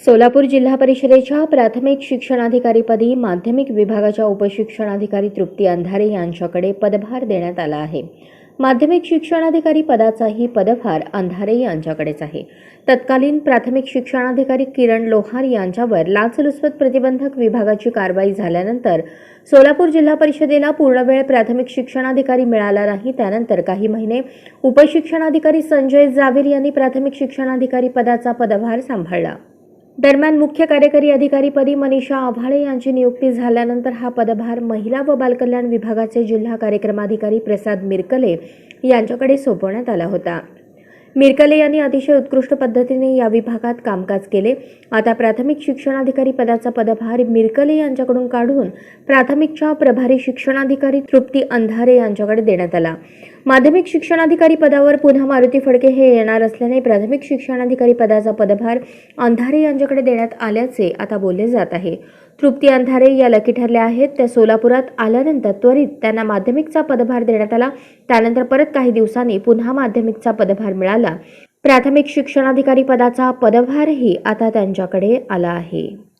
सोलापूर जिल्हा परिषदेच्या प्राथमिक शिक्षणाधिकारीपदी माध्यमिक विभागाच्या उपशिक्षणाधिकारी तृप्ती अंधारे यांच्याकडे पदभार देण्यात आला आहे. माध्यमिक शिक्षणाधिकारी पदाचाही पदभार अंधारे यांच्याकडेच आहे. तत्कालीन प्राथमिक शिक्षणाधिकारी किरण लोहार यांच्यावर लाचलुचपत प्रतिबंधक विभागाची कारवाई झाल्यानंतर सोलापूर जिल्हा परिषदेला पूर्णवेळ प्राथमिक शिक्षणाधिकारी मिळाला नाही. त्यानंतर काही महिने उपशिक्षणाधिकारी संजय जावीर यांनी प्राथमिक शिक्षणाधिकारी पदाचा पदभार सांभाळला. दरम्यान मुख्य कार्यकारी अधिकारीपदी मनीषा आव्हाळे यांची नियुक्ती झाल्यानंतर हा पदभार महिला व बालकल्याण विभागाचे जिल्हा कार्यक्रमाधिकारी प्रसाद मिरकले यांच्याकडे सोपवण्यात आला होता. मिरकले यांनी अतिशय उत्कृष्ट पद्धतीने या विभागात कामकाज केले. आता प्राथमिक शिक्षणाधिकारी पदाचा पदभार मिरकले यांच्याकडून काढून प्राथमिकच्या प्रभारी शिक्षणाधिकारी तृप्ती अंधारे यांच्याकडे देण्यात आला. माध्यमिक शिक्षणाधिकारी पदावर पुन्हा मारुती फडके हे येणार असल्याने प्राथमिक शिक्षणाधिकारी पदाचा पदभार अंधारे यांच्याकडे देण्यात आल्याचे आता बोलले जात आहे. तृप्ती अंधारे या लकी ठरल्या आहेत. त्या सोलापुरात आल्यानंतर त्वरित त्यांना माध्यमिकचा पदभार देण्यात आला. त्यानंतर परत काही दिवसांनी पुन्हा माध्यमिकचा पदभार मिळाला. प्राथमिक शिक्षणाधिकारी पदाचा पदभारही आता त्यांच्याकडे आला आहे.